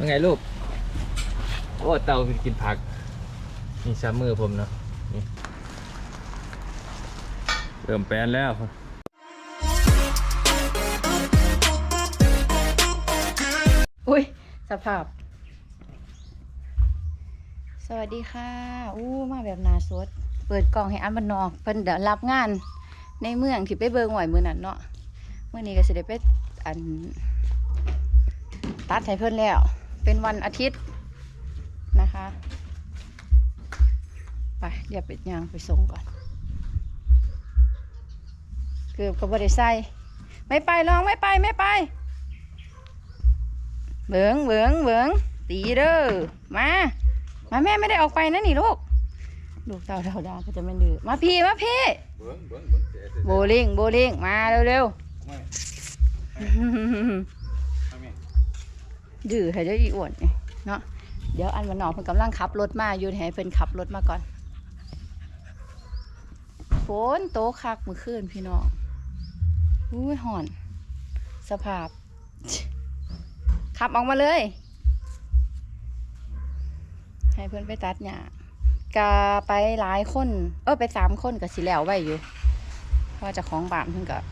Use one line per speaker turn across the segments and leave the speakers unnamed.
ว่าไงลูก โอ้ เตากินผัก นี่ซ้ำมือผมเนาะนี่เริ่มแปลนแล้ว
อุ้ยสภาพ สวัสดีค่ะ อู้มาแบบนาสด เปิดกล่องให้อันบันนอกเพิ่นเดี๋ยวรับงานในเมืองที่ไปเบิงไหวมือนั่นเนาะเมื่อนี้ก็สิได้ไปอัน ตัดให้เพิ่นแล้ว เป็นวันอาทิตย์นะคะไปเดี๋ยวไปย่างไปส่งก่อน เกือบก็บ่ได้ใส่ไม่ไปลองไม่ไปไม่ไปเบิงเบิงเบิงตีเด้อมามาแม่ไม่ได้ออกไปนะนี่ลูกลูกเต่าเต่าดาก็จะไม่ดื้อมาพี่มาพี่
เบิ้งเบิ้งเบิ้งเจ๊เจ๊
โบลิ่งโบลิ่งมาเร็ว
ไม่
ๆ ดื้อให้ได้อีอ้วนเนาะเดี๋ยวอันวันนอเพิ่นกำลังขับรถมาอยู่ให้เพิ่นขับรถมาก่อนฝนโตคักเมื่อคืนพี่น้องอุ้ยห่อน สภาพ ขับออกมาเลย ให้เพื่อนไปตัดหญ้ากะไปหลายคน เออไปสามคนกับสิแล้วไว้อยู่เพราะว่าจะของบานเพิ่นกับ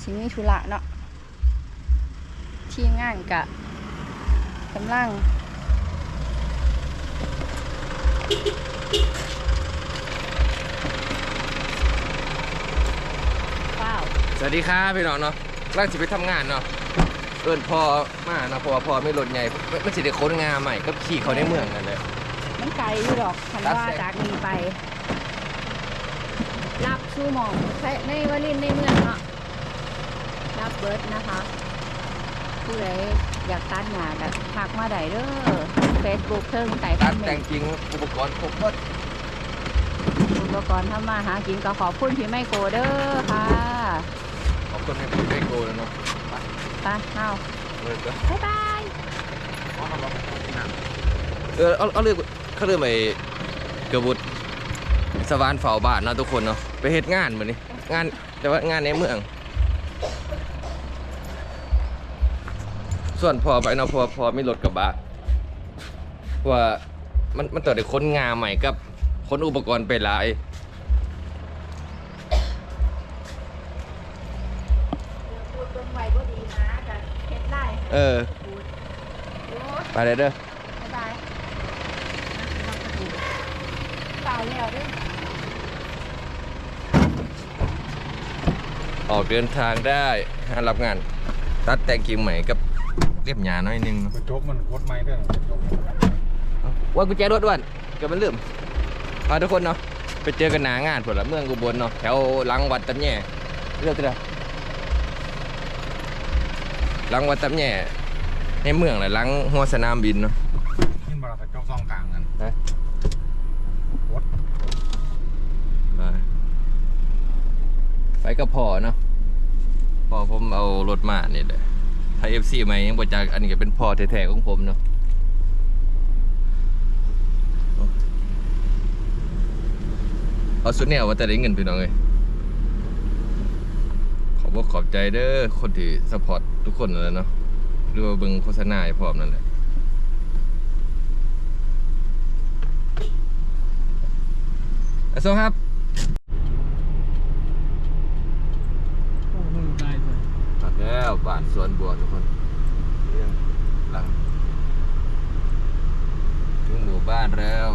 สิมีธุระเนาะ ทีมงานกะกำลังเป้า
สวัสดีครับพี่น้องเนาะร่างสิไปทำงานเนาะเอินพอมาเนาะเพราะว่าพอไม่รถใหญ่มันมันสิได้ค้นงานใหม่ก็ขี่เขาในเมืองกันเลย
มันไกลอยู่ดอกคัน
ตัด
ว่า
เสร็จ
จากนี้ไป รับชูหมองใช้ในวลินในเมืองเนาะรับเบิร์ดนะคะ ผู้ใดอยากตัดหญ้าก็ทักมาได้เด้อเฟซบุ๊กเทิงไต่ค
ตั
อ
ด
มเม
แต่
น
ง
ต์
จริงอุปกรณ์ครบหมด
อุปกรณ์ทำมาหากินก็ขอบคุณพี่ไมโกเด้อค่ะ
ขอบคุณให้คุณได้โกแล้วเนาะ
ไปเอา
เลยก็
บ๊ายบาย
เออเอาเอาเรื่องเขาเรื่องไปกระบุดสวานเฝ้าบ้านเนาะทุกคนเนาะไปเฮ็ดงานเหมือนนี้งานแต่ว่างานในเมือง ส่วนพอไปเนาะพอพอไม่รถกระบะเพราะว่ามันมันต่อได้ค้นงานใหม่กับค้นอุปกรณ์ไปหลาย
พูดตรงไหวบ่ดีนะกับเฮ็ดไล่
เออ
พูดโอ้
ไปเลยเด้อ
บ๊ายบายเปล่าแล้วเด้อ
ออกเดินทางได้หารับงาน ตัดแต่งกิ่งใหม่กับ เรียบหยาน้อยหนึงเนาะ
กระจกมันกดไม้ด้วยกระจก
ว่ากุญแจรถด้วนก็มันลืมมาทุกคนเนาะไปเจอกันหนางานผลละเมืองอุบลเนาะแถวหลังวัดตำแย่เรื่องอะไรหลังวัดตำแย่ในเมืองเลยหลังหัวสนามบินเนาะ
นี่บาร์กระจกซองกลางกัน
นะ
กด
ไปไปกับพ่อเนาะพ่อผมเอารถมานี่แหละ ไทยเอฟซีมายังบจากอันนี้ก็เป็นพ่อแท้ๆของผมเนาะเอาสุดแนวว่าแต่ได้เงินพี่น้องเลยขอบขอบใจเด้อคนที่สปอร์ตทุกคนนั่นแหละเนาะหรือว่าเบิ่งโฆษณาให้พร้อมนั่นแหละอะส่งครับ
ได้เลย
ตัด แล้วบ้านสวนบัวทุกคนเรื่องหลังถึงหมู่บ้านแล้ว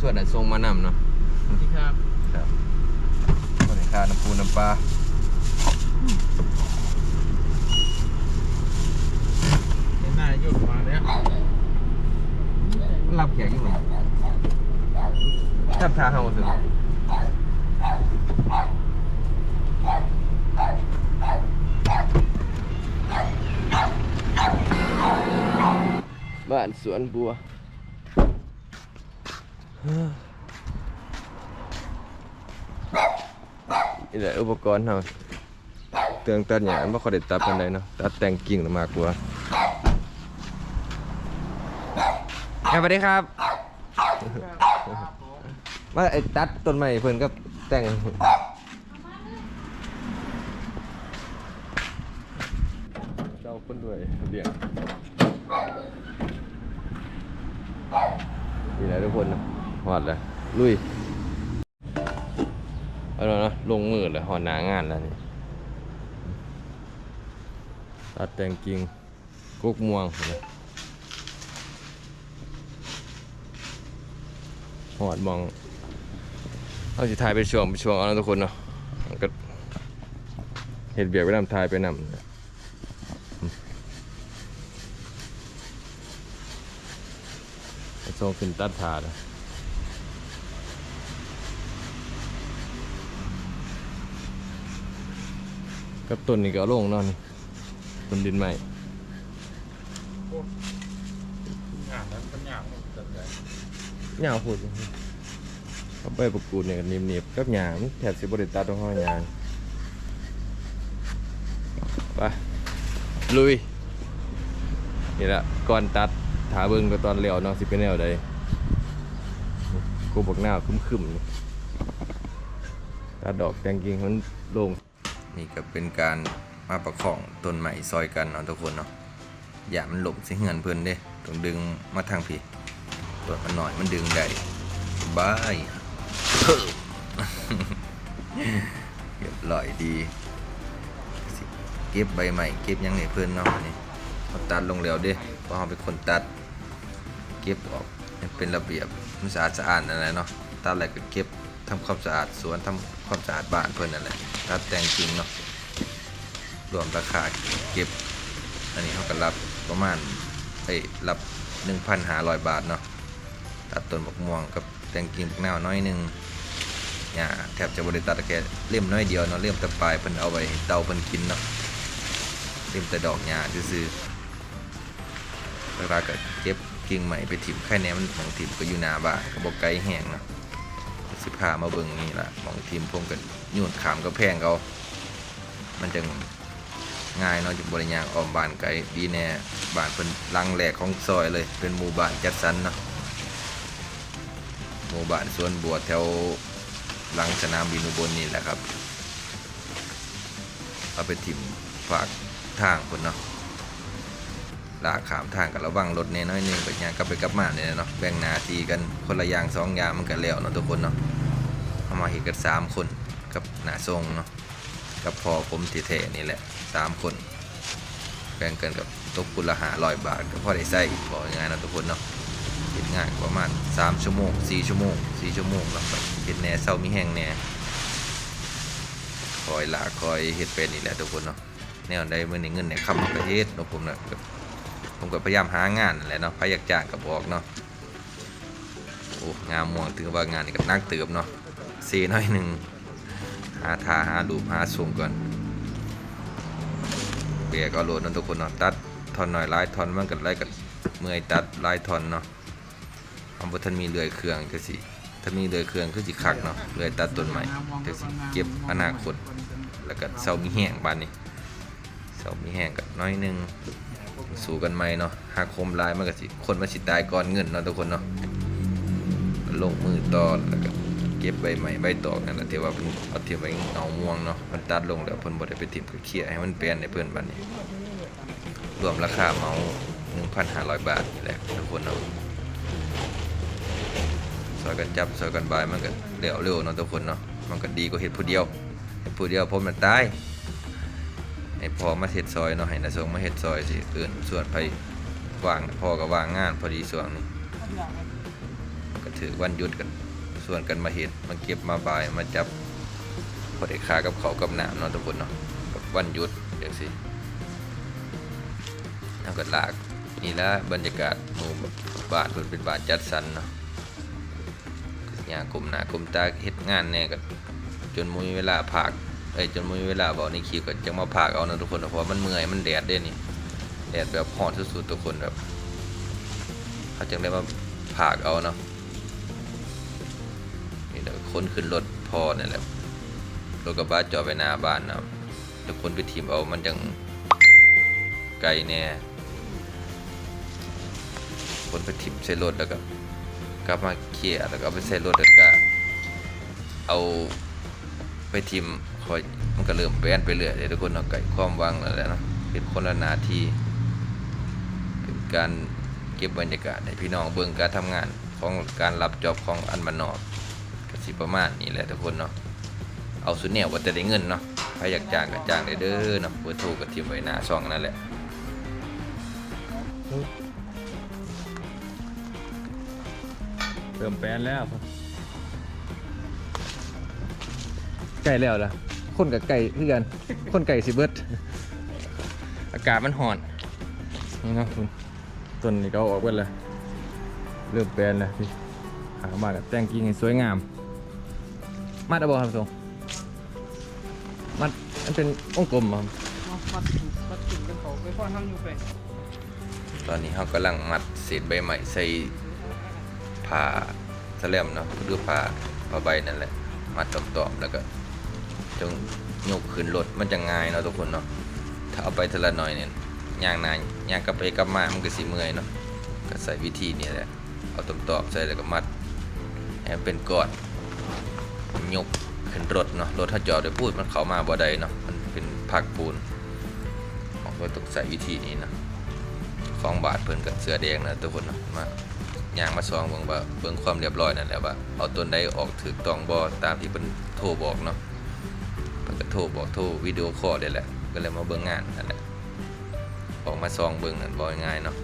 ส่วนไหนทรงมานำเนาะ
สวัสดีครับ
ครับส่วนไหนค่าน้ำปูน้ำปลา
เห็นหน้าหยุดมาเนี่ย
มันรับแขกอยู่ไหมทับทาเฮาสิ บ้านสวนบัว นี่แหละอุปกรณ์เราเตืองตัดหยาไม่ค่อยได้ตัดกันเลยเนาะตัดแต่งกิ่งมากกว่าสวัสดีครับ ว่าไอ้ตัดต้นไม้เพิ่นก็แต่งเจ้าคน
ด้วยเรียง นี่แหละทุกคนนะหอดเลยลุยเอาแล้วนะลงมือเลยหอดหนางานแล้วนี่ตัดแต่งกิ่งกุกม่วงเห็นไหอดมองเอาสิถ่ายไปช่วงไปช่วงเอานะทุกคนเนาะก็เห็ดเบียกไปนำถ่ายไปนำ ไปส่ งขึ้นตัดถาดอะกับต้นนี่ก็เอาลงเนอนต้นดินใหม่
งานนั้นเป็นงานเกิดเลย
ยาวพูดเขาไปประกูดเนี่ยนิ่มๆกับหยางแถบสิบริตัดตรงห้อยางไปลุยนี่แหละก่อนตัด ถาเบิ่งก็ตอนเลี้ยวเนาะสิเป็นแนวใดกูบอกหน้าคึมๆนตัดดอกแตงกิ่งมันลงนี่ก็เป็นการมาประคองต้นใหม่ซอยกันเนาะทุกคนเนาะอย่ามันหลบสิเหือนเพิ่อนเด้ต้องดึงมาทางพีตัวมันหน่อยมันดึงได้บายเพิ่มเรียบร้อยดีสิเก็บใบใหม่เก็บยังให้เพิ่อนเนาะนี่เอาตัดลงแล้วเด้เพราะเราเป็นคนตัด เก็บออกเป็นระเบียบมันสะอาดสะอาดนั่นแหละเนาะตัดอะไรก็เก็บทำความสะอาดสวนทำความสะอาดบ้านเพิ่นนั่นแหละตัดแต่งจริงเนาะรวมราคาเก็บ อันนี้เขาก็รับประมาณเอ้ยรับ1,500 บาทเนาะตัดต้นบกม่วงกับแต่งกิ่งบักนาวน้อยหนึงเนี่ยแทบจะบริตัดแค่เล่มน้อยเดียวเนาะเล่มแต่ปลายเพิ่นเอาไว้เตาเพิ่นกินเนาะเล่มแต่ดอกหญ้าซื่อๆเวลาก็เก็บ กิ่งใหม่ไปถิ่มแค่นี้มันของถิ่มก็อยู่หนาบ้าก็บอกไกลแห้งนะสิพามาเบิ่งนี่ล่ะหมองถิ่มผมก็โยุ่นขามก็แพงเขามันจะง่ายเนาะจุบริยางออมบานไกลดีแน่บานเป็นลังแหลกของซอยเลย เป็นหมู่บ้านจัดสรรเนาะหมู่บ้านสวนบัวแถวหลังสนามบินอุบลนี่แหละครับเอาไปถิ่มฝากทางคนเนาะ ลากขามทางกับระวังรถเนี่ยน้อยหนึงไปยางกลับไปกลับมาเนี่ยเนาะแบ่งหนาทีกันคนละอย่างสองอย่างมันกันแล้วเนาะทุกคนเนาะเอามาเห็นกันสามคนกับหนาทรงเนาะกับพอผมทีเทนี่แหละสามคน แบ่งกันกับตกกุละหาร้อยบาทก็พอได้ใส่บอกยังไงเนาะทุกคนเนาะเห็นงานประมาณสามชั่วโมงสี่ชั่วโมงสี่ชั่วโมงแล้วเห็นแหน่เศร้ามีแห้งแหน่คอยลาคอยเห็ดเป็นนี่แหละทุกคนเนาะแนวใดเมื่อนี้เงินเนี่ยคำประเทศเนาะผมเนาะ ผมก็พยายามหางานแหละเนาะพยายามจ้างกับบอกเนาะโอ้งามม่วงถือว่างานนี่ก็นักเติบเนาะเซน้อยหนึ่งหาทาหารูหาส่งก่อนเบียก็โหลดเนาะทุกคนเนาะตัดทอนหน่อยหลายทอนมันกันไรกันเมื่อยตัดหลายทอนเนาะคำว่าท่านมีเลื่อยเครื่องก็สิถ้ามีเลื่อยเครื่องคือสิคักเนาะเลื่อยตัดต้นใหม่ก็สิเก็บอนาคตแล้วก็เสามีแห้งบ้านนี้เสามีแห้งกับน้อยหนึ่ง สู้กันไหมเนาะหากคมลายมันก็สิคนมาสิตายก่อนเงินเนาะทุกคนเนาะลงมือต่อแล้วก็เก็บใบใหม่ใบตอกนั่นแหละที่ว่าเพิ่นเอาเทียมไว้เงาม่วงเนาะมันตัดลงแล้วเพิ่นบ่ได้ไปทิ่มก็เคลียร์ให้มันแปลี่ยนในเพิ่นบัดนี้ รวมราคาเมา1,500 บาทนี่แหละทุกคนเนาะซอยกันจับซอยกันบายมันก็เร็วเร็วเนาะทุกคนเนาะมันก็ดีกว่าเฮ็ดผู้เดียวเฮ็ดผู้เดียวผมมันตาย ให้พอมาเฮ็ดซอยเนาะให้นาสงมาเฮ็ดซอยสิอื่นส่วนไปวางพอก็วางงานพอดีส่วนนี้ก็ถือวันหยุดกันส่วนกันมาเฮ็ดมาเก็บมาบายมาจับพอได้ค่ากับเขากับหน้ำเนาะทุกคนเนาะกับวันหยุดจังซี่ทำกันลากนี่ละบรรยากาศหมู่บ้านเพิ่นเป็นบ้านจัดสรรเนาะอย่างกลมหน้ากลมตาเฮ็ดงานแน่ก็จนมีเวลาพัก เอ้ยจนมีเวลาบอกในคลิปก็จะมาพากเอานะทุกคนเพราะว่ามันเมื่อยมันแดดเด้นี่แดดแบบฮอดสุดๆทุกคนแบบเขาจึงได้มาพากเอาเนาะนี่เดี๋ยวคนขึ้นรถพอนี่นแหละรถกระบะจอดไปหน้าบ้านนะแต่คนไปทีมเอามันจังไกลแน่คนไปทิมใส่รถแล้วก็กลับมาเคลียร์แล้วก็ไปใส่รถแล้วก็เอาไปทีม คอยมันก็เริ่มแบนไปเรื่อยเลยทุกคนเนาะไก่ความหวังแล้วแหละเนาะเป็นคนละหนาทีการเก็บบรรยากาศให้พี่น้องเบิ่งการทำงานของการรับจอบของอันบันนอกก็สิประมาณนี้แหละทุกคนเนาะเอาสุดแนวว่าจะได้เงินเนาะใครอยากจ้างก็จ้างได้เด้อเนาะเบอร์โทรก็ทิมไว้หน้าช่องนั่นแหละ
เติมแปลนแล้ว
ไก่แล้วล่ะ คนกับไก่คือกันคนไก่สิเบิดอากาศมันห่อนนี่เนาะคุณต้นนี่ก็เอาออกเบิดเลยเริ่มแปลนแล้วพี่หามาแบบแต่งกิ่งให้สวยงามมัดเอาบ่ครับทรงมัดมันเป็นองค์กลมบ่ครับ
มัดมัดกินกันเขาไปพ่อทำอยู่ไป
ตอนนี้เขากำลังมัดเศษใบใหม่ใส่ผ้าแสลมเนาะหรือผ้าผ้าใบนั่นแหละ มัดตอมๆแล้วก็ จงยกขึ้นรถมันจะง่ายเนาะทุกคนเนาะถ้าเอาไปทีละหน่อยเนี่ยย่างนานย่างกลับไปกลับมามันก็สิเมื่อยเนาะก็ใส่วิธีนี้แหละเอาตอมๆใส่แล้วก็มัดให้มันเป็นก้อนยกขึ้นรถเนาะรถถ้าจอดได้พูดมันเข้ามาบ่ได้เนาะมันเป็นผักปูนเราก็ต้องใส่วิธีนี้เนาะของบาทเพิ่นกับเสื้อแดงนะทุกคนเนาะมาย่างมาซองเบิ่งว่าเบิ่งความเรียบร้อยนั่นแหละว่าเอาต้นใดออกถูกต้องบ่ตามที่เพิ่นโทรบอกเนาะ นก็โทรบอกโทรวิดีโอคอลได้แหละ ก็เลยมาเบิ่งงานนั่นแหละออกมาซองเบิ่งนั่นบ่ง่ายเนาะ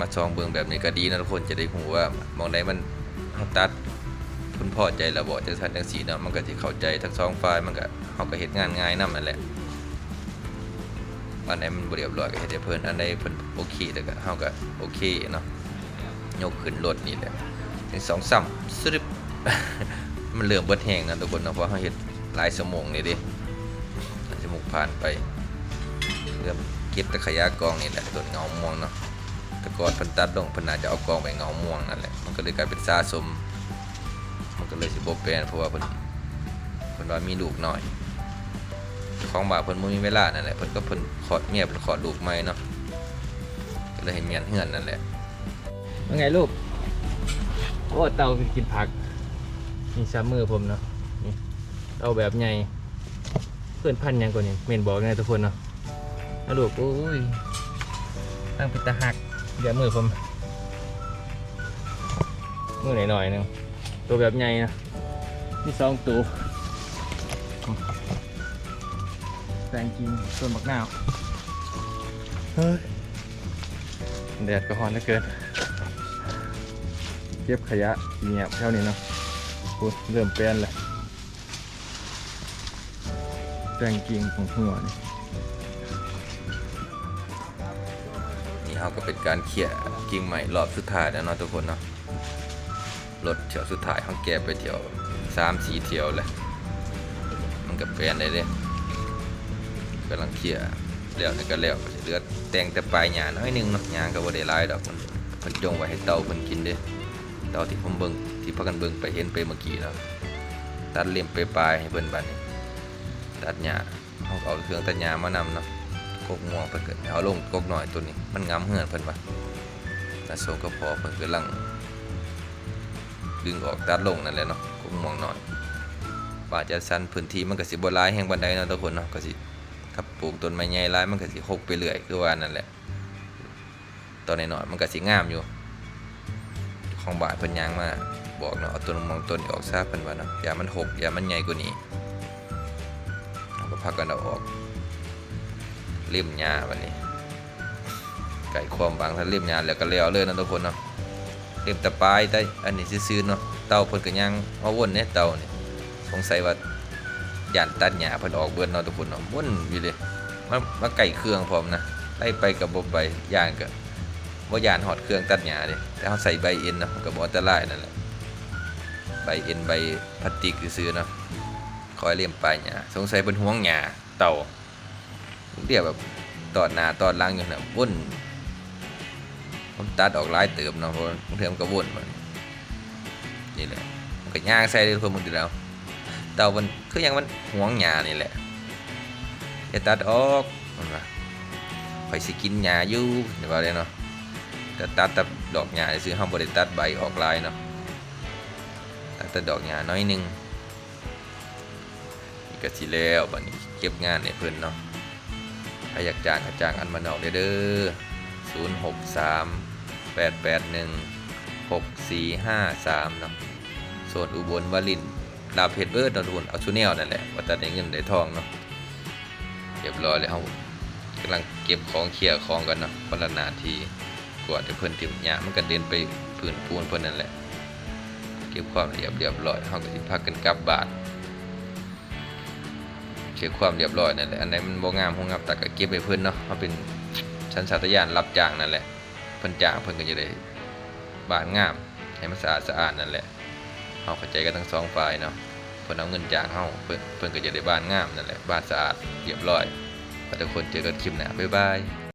มาซองเบิ่งแบบนี้ก็ดีนะทุกคนจะได้ฮู้ว่ามองใดมันเฮาตัดเพิ่นพอใจแล้วบ่จังซั่นจังซี่เนาะมันก็สิเข้าใจทั้งสองฝ่ายมันก็เฮาก็เฮ็ดงานง่ายนั่นแหละอันไหนมันเรียบร้อยก็เฮ็ดให้เพิ่นอันใดเพิ่นโอเคแต่ก็เฮาก็โอเคเนาะยกขึ้นรถนี่แหละถึงสองสามสรึบ มันเริ่มเบิดแห้งนะทุกคนนะเพราะเฮาเฮ็ดหลายชั่วโมงนี่ดิหลายชั่วโมงผ่านไปเริ่มเก็บตะขยะกองนี่แหละต้นเงาม่วงเนาะต่ก่อนพิ่นตัดลงพิ่นน่าจะเอากองไปเงาม่วงนั่นแหละมันก็เลยกลายเป็นสะสม มันก็เลยสิบ่แปลนเพราะว่าเพิ่นเพิ่นว่ามีลูกน้อยของบาเพิ่นบ่มีเวลานั่นแหละเพิ่นก็เพิ่นขอดเมียเพิ่นขอดลูกใหม่เนาะก็เลยให้เมียนเฮือนนั่นแหละ
ว่าไงลูกโอ้เตากินผัก นี่ซ้ำมือผมเนาะนี่เตาแบบใหญ่เพื่อนพันยังกว่านี้เมนบอกไงทุกคนเนาะนะลูกโอ้ยตั้งป็นตาหักเดี๋ยวมือผมมือหน่อยหนึงตัวแบบใหญ่นะมีสองตัวแตงกินส่วนบักหน้าเฮ้ยแดดก็ร้อนเหลือเกินเก็บขยะเงียบเท่านี้เนาะ โอ้ยเริ่มเปลี่ยนเลยแต่งกิ่งของหัวนี่
นี่เฮาก็เป็นการเคลียกิ่งใหม่รอบสุดท้ายแล้วเนาะทุกคนเนาะรถเที่ยวสุดท้ายเฮาแกไปเที่ยว3 4เที่ยวแล้วมันก็เปลี่ยนได้เด้กำลังเคลียร์แล้วนี่ก็แล้วเหลือแต่งแต่ปลายหญ้าน้อยนึงเนาะหญ้าก็บ่ได้หลายดอกมันเพิ่นจงไว้ให้เต่าเพิ่นกินเด้ ต่ที่ผมเบิ่งที่พากันเบิ่งไปเห็นไปเมื่อกี้เนาะตัดเล็มไปปลายให้เพิ่นบัดนี้ตัดหญ้าเฮาเอาเครื่องตัดหญ้ามานำเนาะกกม่วงไปเพิ่นก็เอาลงกกหน่อยตัวนี้ มันงามเหือนเพิ่นว่าแต่โซก็พอเพิ่นกำลังดึงออกตัดลงนั่นแหละเนาะกกม่วงหน่อยว่าจะสั้นพื้นที่มันก็สิบ่หลายแห่งบันไดเนาะทุกคนเนาะก็สิถ้าปลูกต้นไม้ใหญ่หลายมันก็สิหกไปเรื่อยคือว่านั่นแหละตอนน้อยๆมันก็สิงามอยู่ ของบาทเพิ่นยางมาบอกเนาะเอาต้นมะม่วงต้นนี้ออกซะเพิ่นว่าเนาะอย่ามันหกอย่ามันใหญ่กว่านี้เราก็พักกันเอาออกเล่มหญ้าวันนี้ ไก่ความบางถ้าเล่มหญ้าแล้วก็แล้วเลยนะทุกคนเนาะเล่มตะปายแต่อันนี้ซื่อๆเนาะเต่าเพิ่นก็ยังมาวนเนี่ยเต่านี่สงสัยว่าย่านตัดหญ้าเพิ่นออกเบิดเนาะทุกคนเนาะวนอยู่เลยมามาไก่เครื่องพร้อมนะไล่ไปกับบ่ไปย่างก็ บ่ย่านหอดเครื่องตัดหญ้าเด้แต่เฮาใส่ใบเอ็นเนาะมันก็บอันตรายนั่นแหละใบเอ็นใบพลาสติกซื่อเนาะคอยเลี่ยมปลายหญ้าสงสัยเพิ่นห่วงหญ้าเต่าเรียกแบบตอดหน้าตอดหลังอยู่นะวุ่นผมตัดออกลายเติมเนาะเพราะบางเทีมันก็วุ่นมันนี่แหละมันก็ย่างใส่เลยเพิ่มมึงดีแล้วเต่ามันคือยังมันห่วงหญ้านี่แหละอย่าตัดออกมันว่าไปสิกินหญ้าอยู่เดี๋ยวว่าเลยเนาะ แต่ตัดแต่ดอกหญ้าซื้อห้องบริตัดใบออกลายเนาะตัดแต่ดอกหญ้าน้อยหนึงนี่ก็สิแล้วบัดนี้เก็บงานในเพิ่นเนาะใครอยากจ้างก็จ้างอันมานอกเด้อเด้อศูนย์หกสามแปดแปดหนึ่งหกสี่ห้าสามเนาะโซนอุบลวาลินลาวเพชรเบิร์ดนทุนเอาชูแนวนั่นแหละว่าแต่ได้เงินได้ทองเนาะเรียบร้อยแล้วเฮากำลังเก็บของเคลียร์ของกันเนาะคนละนาที กวาดให้เพิ่นถิ่มหญ้ามันก็เดินไปพื้นปูนเพิ่นนั่นแหละเก็บความเรียบเรียบร้อยเฮาก็สิพากันกลับบ้านเช็คความเรียบร้อยนั่นแหละอันไหนมันบ่งามหงับแต่ก็เก็บไปเพิ่นเนาะมันเป็นชั้นสัตยานรับจ้างนั่นแหละเพิ่นจ้างเพิ่นก็จะได้บ้านงามให้มันสะอาดสะอาดนั่นแหละเฮาเข้าใจกันทั้งสองฝ่ายเนาะเพิ่นเอาเงินจ้างเฮาเพิ่นเพิ่นก็จะได้บ้านงามนั่นแหละบ้านสะอาดเรียบร้อยขอทุกคนเจอกันคลิปหน้าบ๊ายบาย